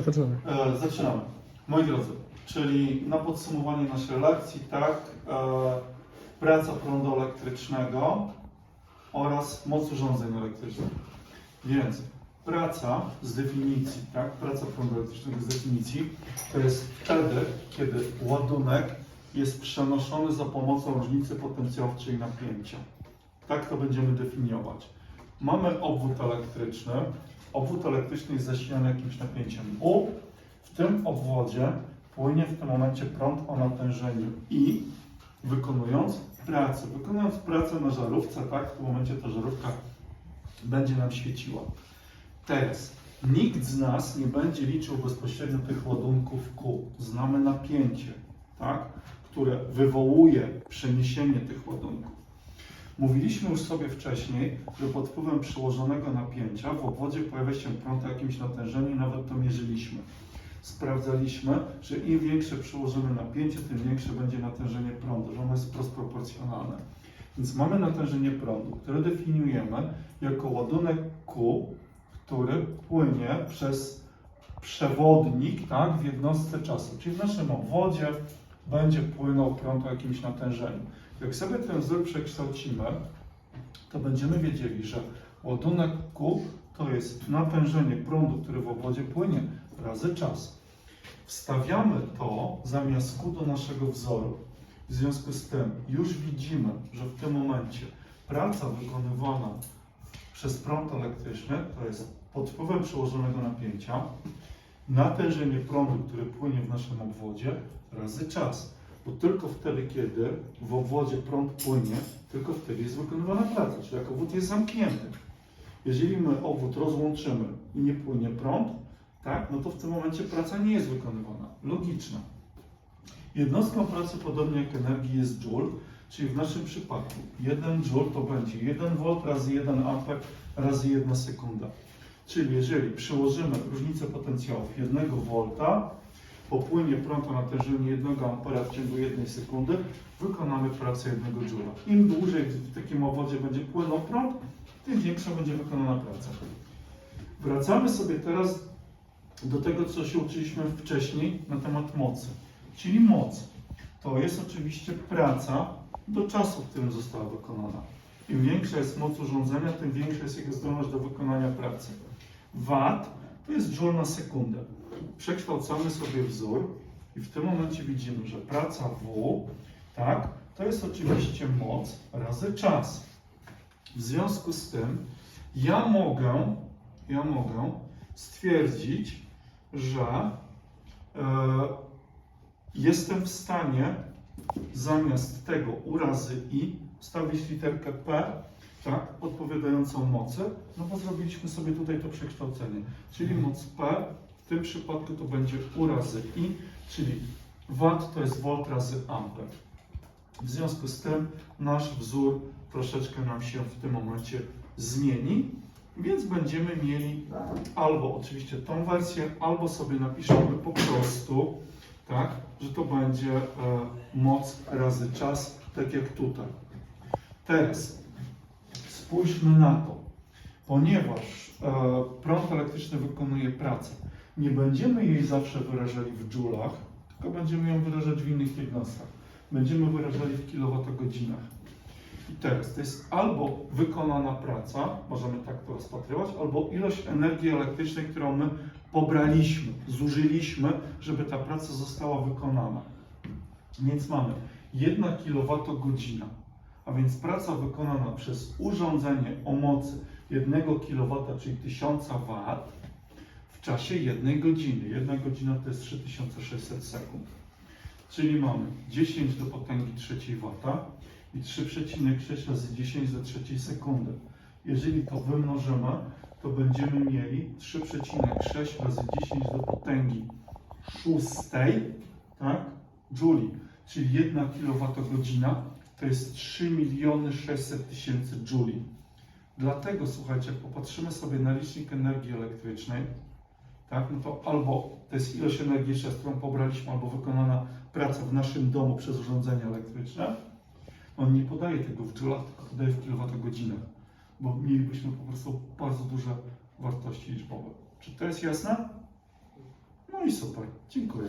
Zaczynamy. E, zaczynamy. Moi drodzy, czyli na podsumowanie naszej lekcji, tak, e, praca prądu elektrycznego oraz moc urządzeń elektrycznych. Więc praca z definicji, tak, praca prądu elektrycznego z definicji to jest wtedy, kiedy ładunek jest przenoszony za pomocą różnicy potencjałów, czyli napięcia. Tak to będziemy definiować. Mamy obwód elektryczny. Obwód elektryczny jest zasilany jakimś napięciem U. W tym obwodzie płynie w tym momencie prąd o natężeniu I, wykonując pracę. Wykonując pracę na żarówce, tak, w tym momencie ta żarówka będzie nam świeciła. Teraz nikt z nas nie będzie liczył bezpośrednio tych ładunków Q. Znamy napięcie, tak, które wywołuje przeniesienie tych ładunków. Mówiliśmy już sobie wcześniej, że pod wpływem przyłożonego napięcia w obwodzie pojawia się prąd o jakimś natężeniu nawet to mierzyliśmy. Sprawdzaliśmy, że im większe przyłożone napięcie, tym większe będzie natężenie prądu, że ono jest wprost proporcjonalne. Więc mamy natężenie prądu, które definiujemy jako ładunek Q, który płynie przez przewodnik tak, w jednostce czasu. Czyli w naszym obwodzie będzie płynął prąd o jakimś natężeniu. Jak sobie ten wzór przekształcimy, to będziemy wiedzieli, że ładunek Q to jest natężenie prądu, który w obwodzie płynie, razy czas. Wstawiamy to zamiast Q do naszego wzoru. W związku z tym już widzimy, że w tym momencie praca wykonywana przez prąd elektryczny to jest pod wpływem przełożonego napięcia, natężenie prądu, który płynie w naszym obwodzie, razy czas. Bo tylko wtedy, kiedy w obwodzie prąd płynie, tylko wtedy jest wykonywana praca, czyli jak obwód jest zamknięty. Jeżeli my obwód rozłączymy i nie płynie prąd, tak, no to w tym momencie praca nie jest wykonywana. Logiczna. Jednostką pracy, podobnie jak energii, jest joule, czyli w naszym przypadku 1 joule to będzie 1 V razy 1 A razy 1 sekunda. Czyli jeżeli przyłożymy różnicę potencjałów 1 V, popłynie prąd o natężeniu 1 A w ciągu 1 sekundy, wykonamy pracę 1 joula. Im dłużej w takim obwodzie będzie płynął prąd, tym większa będzie wykonana praca. Wracamy sobie teraz do tego, co się uczyliśmy wcześniej na temat mocy. Czyli moc to jest oczywiście praca do czasu, w którym została wykonana. Im większa jest moc urządzenia, tym większa jest jego zdolność do wykonania pracy. Watt to jest joule na sekundę. Przekształcamy sobie wzór i w tym momencie widzimy, że praca W, tak, to jest oczywiście moc razy czas. W związku z tym ja mogę, ja mogę stwierdzić, że e, jestem w stanie zamiast tego U razy I wstawić literkę P, tak, odpowiadającą mocy, no bo zrobiliśmy sobie tutaj to przekształcenie. Czyli moc P w tym przypadku to będzie U razy I, czyli watt to jest volt razy amper. W związku z tym nasz wzór troszeczkę nam się w tym momencie zmieni, więc będziemy mieli albo oczywiście tą wersję, albo sobie napiszemy po prostu, tak, że to będzie e, moc razy czas, tak jak tutaj. Teraz spójrzmy na to. Ponieważ e, prąd elektryczny wykonuje pracę, nie będziemy jej zawsze wyrażali w dżulach, tylko będziemy ją wyrażać w innych jednostkach. Będziemy wyrażali w kilowatogodzinach. I teraz to jest albo wykonana praca, możemy tak to rozpatrywać, albo ilość energii elektrycznej, którą my pobraliśmy, zużyliśmy, żeby ta praca została wykonana. Więc mamy 1 kWh, a więc praca wykonana przez urządzenie o mocy 1 kW, czyli 1000 W w czasie 1 godziny. 1 godzina to jest 3600 sekund. Czyli mamy 10 do potęgi trzeciej wata i 3,6 razy 10 do trzeciej sekundy. Jeżeli to wymnożymy, to będziemy mieli 3,6 razy 10 do potęgi szóstej, tak, Joule, czyli 1 kWh to jest 3 miliony 600 tysięcy Joule. Dlatego, słuchajcie, jak popatrzymy sobie na licznik energii elektrycznej, tak, no to albo to jest ilość energii, z którą pobraliśmy, albo wykonana praca w naszym domu przez urządzenie elektryczne, on nie podaje tego w joulach, tylko podaje w kilowatogodzinach, bo mielibyśmy po prostu bardzo duże wartości liczbowe. Czy to jest jasne? i super. Dziękuję.